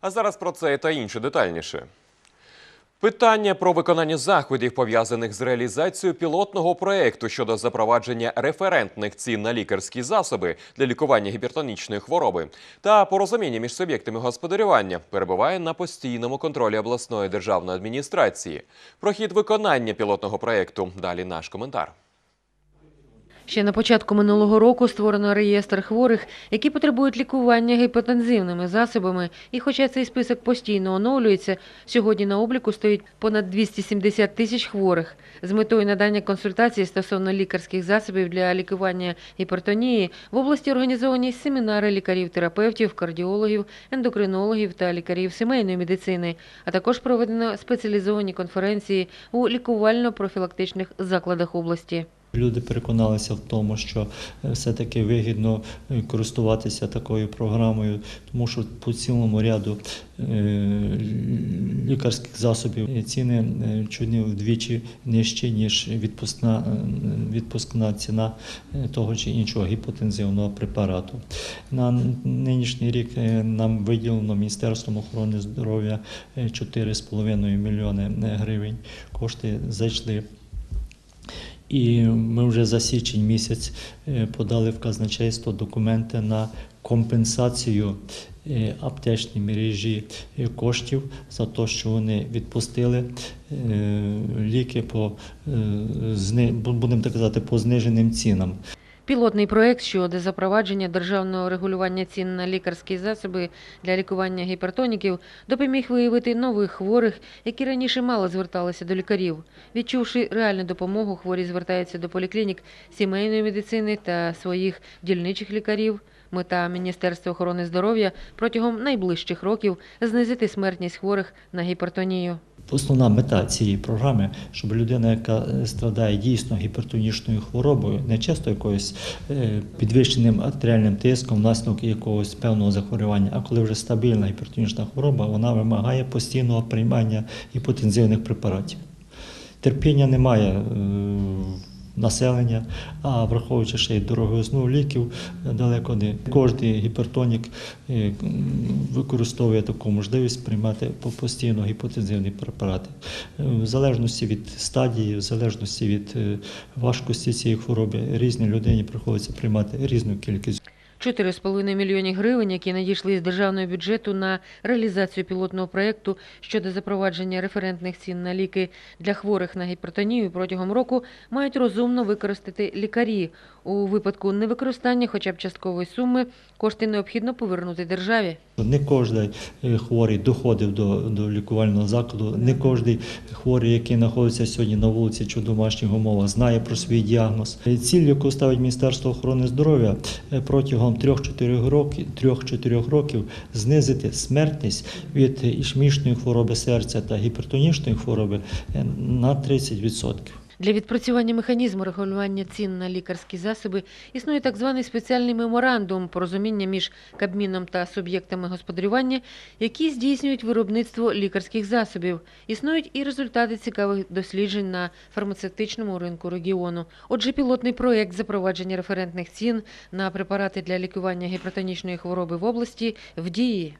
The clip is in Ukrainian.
А зараз про це та інше детальніше. Питання про виконання заходів, пов'язаних з реалізацією пілотного проєкту щодо запровадження референтних цін на лікарські засоби для лікування гіпертонічної хвороби та порозуміння між суб'єктами господарювання перебуває на постійному контролі обласної державної адміністрації. Про хід виконання пілотного проєкту далі наш коментар. Ще на початку минулого року створено реєстр хворих, які потребують лікування гіпотензивними засобами. І хоча цей список постійно оновлюється, сьогодні на обліку стоїть понад 270 тисяч хворих. З метою надання консультацій стосовно лікарських засобів для лікування гіпертонії в області організовані семінари лікарів-терапевтів, кардіологів, ендокринологів та лікарів сімейної медицини, а також проведено спеціалізовані конференції у лікувально-профілактичних закладах області. Люди переконалися в тому, що е, все-таки вигідно е, користуватися такою програмою, тому що по цілому ряду е, лікарських засобів ціни не вдвічі нижчі, ніж відпускна, відпускна ціна того чи іншого гіпотензивного препарату. На нинішній рік нам виділено Міністерством охорони здоров'я е, 4,5 мільйони гривень. Кошти зайшли і ми вже за січень місяць е, подали в казначейство документи на компенсацію е, аптечній мережі е, коштів за те, що вони відпустили ліки по будемо так казати, по зниженим цінам. Пілотний проект щодо запровадження державного регулювання цін на лікарські засоби для лікування гіпертоніків допоміг виявити нових хворих, які раніше мало зверталися до лікарів. Відчувши реальну допомогу, хворі звертаються до поліклінік сімейної медицини та своїх дільничих лікарів. Мета Міністерства охорони здоров'я протягом найближчих років знизити смертність хворих на гіпертонію. Основна мета цієї програми, щоб людина, яка е, страдає дійсно гіпертонічною хворобою, не часто якоюсь е, підвищеним артеріальним тиском, внаслідок якогось певного захворювання, а коли вже стабільна гіпертонічна хвороба, вона вимагає постійного приймання гіпотензивних препаратів. Терпіння немає е, населення, а враховуючи ще й дорогозну ліків, далеко не кожен гіпертонік е, використовує таку можливість приймати постійно гіпотензивні препарати. Е, В залежності від стадії, в залежності від е, важкості цієї хвороби, різні людині приходиться приймати різну кількість 4,5 мільйонів гривень, які надійшли з державного бюджету на реалізацію пілотного проєкту щодо запровадження референтних цін на ліки для хворих на гіпертонію протягом року, мають розумно використати лікарі. У випадку невикористання хоча б часткової суми кошти необхідно повернути державі. Не кожен хворий доходив до, до лікувального закладу, не кожен хворий, який знаходиться сьогодні на вулиці чи в домашніх умовах, знає про свій діагноз. Е, Ціль, яку ставить Міністерство охорони здоров'я е, протягом 3-4 років, 3-4 років знизити смертність від ішемічної хвороби серця та гіпертонічної хвороби е, на 30%. Для відпрацювання механізму регулювання цін на лікарські засоби існує так званий спеціальний меморандум порозуміння між Кабміном та суб'єктами господарювання, які здійснюють виробництво лікарських засобів. Існують і результати цікавих досліджень на фармацевтичному ринку регіону. Отже, пілотний проєкт запровадження референтних цін на препарати для лікування гіпертонічної хвороби в області в дії.